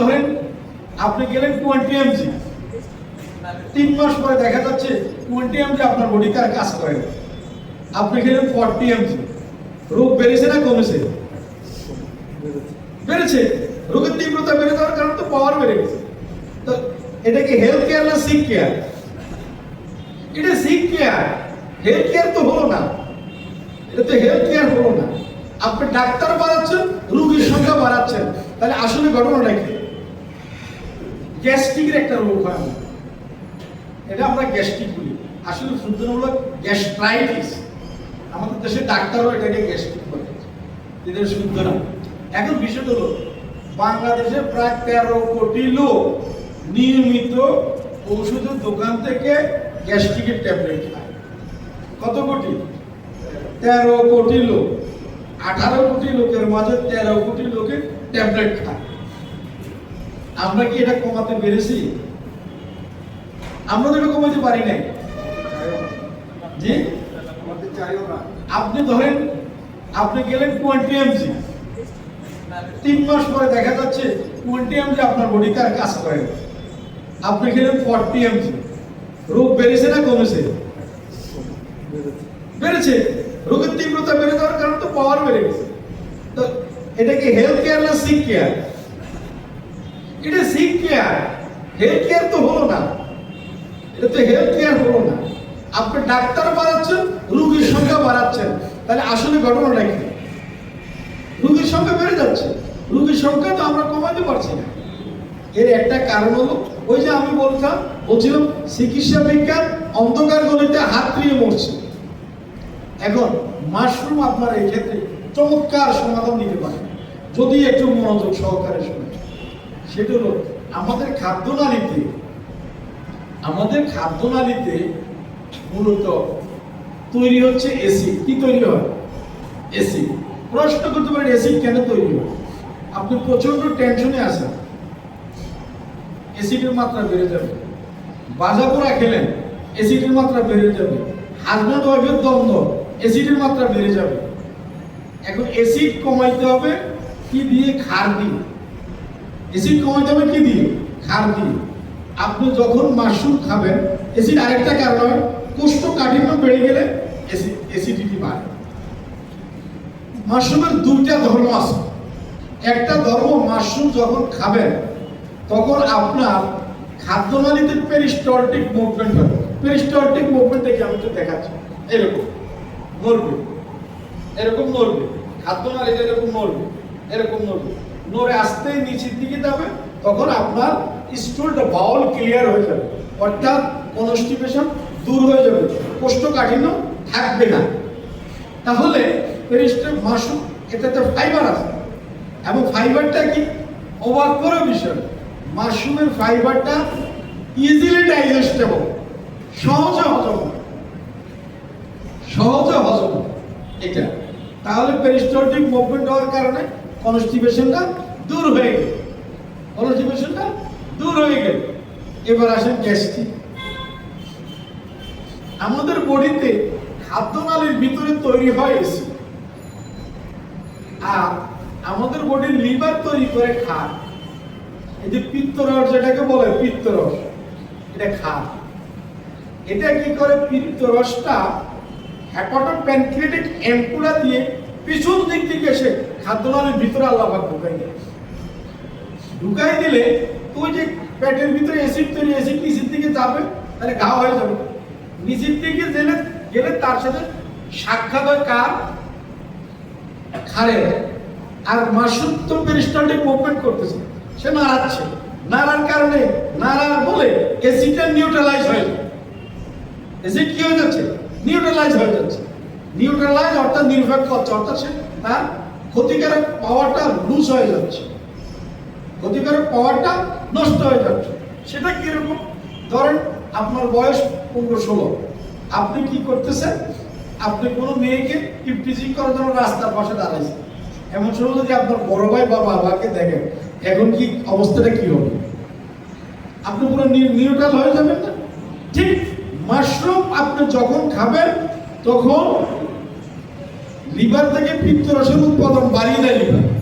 ধরেন, আপনি গেলেন টোয়েন্টি এমজি তিন মাস পরে দেখা যাচ্ছে টোয়েন্টি এমজি আপনার বডিতে আর কাজ করে না। আপনি গেলেন ফর্টি এমজি রোগ বেড়েছে না কমেছে? বেড়েছে। রোগের তীব্রতা বেড়ে যাওয়ার কারণে তো পাওয়ার বেড়ে গেছে। তো এটা কি হেলথ কেয়ার না সিক কেয়ার এটা সিক কেয়ার হেলথ কেয়ার তো হলো না। এটা তো হেলথ কেয়ার হলো না। আপনি ডাক্তার বাড়াচ্ছেন, রোগীর সংখ্যা বাড়াচ্ছেন। তাহলে আসলে ঘটনাটা কি? গ্যাস্ট্রিকের একটা রোগ হয় আমাদের। এটা আমরা গ্যাস্ট্রিক বলি। আসলে শুদ্ধ হলো গ্যাস্ট্রাইটিস, আমাদের দেশের ডাক্তারও এটাকে গ্যাস্ট্রিক বলে। এদের শুদ্ধ না। এখন বিষয়টা হলো, বাংলাদেশে প্রায় তেরো কোটি লোক নিয়মিত ঔষধের দোকান থেকে গ্যাস্ট্রিকের ট্যাবলেট খায়। কত কোটি? তেরো কোটি লোক। আঠারো কোটি লোকের মাঝে তেরো কোটি লোকের ট্যাবলেট খায়। আমরা কি এটা কমাতে পেরেছি? আমরা তো এটা কমাতে পারি নাই। জি? আপনি ধরেন, আপনি গেলেন টোয়েন্টি এমজি তিন মাস পরে দেখা যাচ্ছে টোয়েন্টি এমজি আপনার বডিতে আর কাজ করে আপনি গেলেন ফর্টি এমজি রোগ বেড়েছে না কমেছে? বেড়েছে। রোগের তীব্রতা বেড়ে যাওয়ার কারণে তো পাওয়ার বেড়ে গেছে। তো এটা কি হেলথ কেয়ার না সিক কেয়ার এটা সিক কেয়ার হেলথ কেয়ার তো হলো না। এটা তো হেলথ কেয়ার হলো না। আপনি ডাক্তার বাড়াচ্ছেন, রোগীর সংখ্যা বাড়াচ্ছেন। তাহলে আসলে ঘটনাটা কি? রোগীর সংখ্যা বেড়ে যাচ্ছে। রোগীর সংখ্যা তো আমরা কমাতে পারছি না। এর একটা কারণ হলো, ওই যে আমি বলতাম, বলছিলাম, চিকিৎসা বিজ্ঞান অন্ধকার গলিতে হাত দিয়ে মরছে। এখন মাশরুম আপনার এই ক্ষেত্রে চমৎকার সমাধান দিতে পারে যদি একটু মনোযোগ সহকারে শুনে সেটা হলো আমাদের খাদ্যনালীতে আমাদের খাদ্যনালীতে মূলত তৈরি হচ্ছে এসি কি তৈরি হয়? এসি প্রশ্ন করতে পারেন এসি কেন তৈরি হয়? আপনি প্রচণ্ড টেনশনে আছেন। এসিডের মাত্রা বেড়ে যাবে। বাজা পোড়া খেলেন এসিডের মাত্রা বেড়ে যাবে। হাজব্যান্ড ওয়াইফের দ্বন্দ্ব এসিডের মাত্রা বেড়ে যাবে। এখন এসিড কমাইতে হবে, কি দিয়ে? খার দিয়ে। অ্যাসিড কমাইতে হবে কি দিয়ে? খার দিয়ে। আপনি যখন মাশরুম খাবেন অ্যাসিড আরেকটা কারণ হয়, কোষ্ঠকাঠিন্য বেড়ে গেলে অ্যাসিডিটি বাড়ে। মাশরুমের দুইটা ধর্ম আছে। একটা ধর্ম মাশরুম যখন খাবেন, তখন আপনার খাদ্য খাদ্যনালীতে পেরিস্টলটিক মুভমেন্ট হবে। পেরিস্টলটিক মুভমেন্ট দেখে আমি তো দেখাচ্ছি। এরকম নড়বে। এরকম নড়বে। খাদ্যনালীতে এরকম নড়বে। এরকম নড়বে। নড়ে আসতেই নিচের দিকে যাবে, তখন আপনার স্টুলটা বাউল ক্লিয়ার হয়ে যাবে। অর্থাৎ কনস্টিপেশন দূর হয়ে যাবে। কোষ্ঠকাঠিন্য থাকবে না। তাহলে পেরিস্টল মাশরুম এটাতে ফাইবার আছে। এবং ফাইবারটা কি? অবাক করা বিষয়। মাশরুমের ফাইবারটা ইজিলি ডাইজেস্টেবল সহজে হজম। সহজে হজম এটা। তাহলে পেরিস্টলটিক মুভমেন্ট হওয়ার কারণে কনস্টিপেশনটা দূর হয়ে গেল। কনস্টিপেশনটা দূর হয়ে গেল। এবার আসেন গ্যাস্ট্রিক। আমাদের বডিতে খাদ্যনালীর ভিতরে তৈরি হয় এসিড আর আমাদের বডির লিভার তৈরি করে খায় এই যে পিত্তরস যেটাকে বলে, পিত্তরস, এটা খায় এটা কি করে? পিত্তরসটা হ্যাপাটো প্যানক্রিয়াটিক অ্যাম্পুলা দিয়ে পিছন দিক থেকে এসে খাদ্যনালীর ভিতরে আল্লাহ পাক ঢুকাই দেয় ঢুকাই দিলে তো ওই যে পেটের ভিতরে অ্যাসিড তৈরি অ্যাসিড নিচের দিকে যাবে, তাহলে ঘা হয়ে যাবে। নিচের দিকে গেলে গেলে তার সাথে সাক্ষাৎ হয় কার? খারে আর মাসুদ তো পেরিস্টালটিক মুভমেন্ট করতেছে। সে নাড়াচ্ছে। নাড়ার কারণে নাড়ার বলে অ্যাসিডটা নিউট্রালাইজ হয়ে যায় অ্যাসিড কি হয়ে যাচ্ছে? নিউট্রালাইজ হয়ে যাচ্ছে। নিউট্রালাইজ অর্থাৎ নির্ভর করছে অর্থাৎ সে তার ক্ষতিকারক পাওয়ারটা লুজ হয়ে যাচ্ছে। ক্ষতিকারক পাওয়ারটা নষ্ট হয়ে যাচ্ছে। সেটা কীরকম? ধরেন আপনার বয়স পনেরো ষোলো। আপনি কি করতেছেন? আপনি কোনো মেয়েকে টিপটিজিং করার জন্য রাস্তার পাশে দাঁড়াইছেন। এমন সময় যদি আপনার বড় ভাই বা বাবাকে দেখেন, এখন কি অবস্থাটা কি হবে? আপনি পুরো নিউট্রাল হয়ে যাবেন না? ঠিক মাশরুম আপনি যখন খাবেন, তখন লিভার থেকে পিত্তরসের উৎপাদন বাড়িয়ে দেয় লিভার।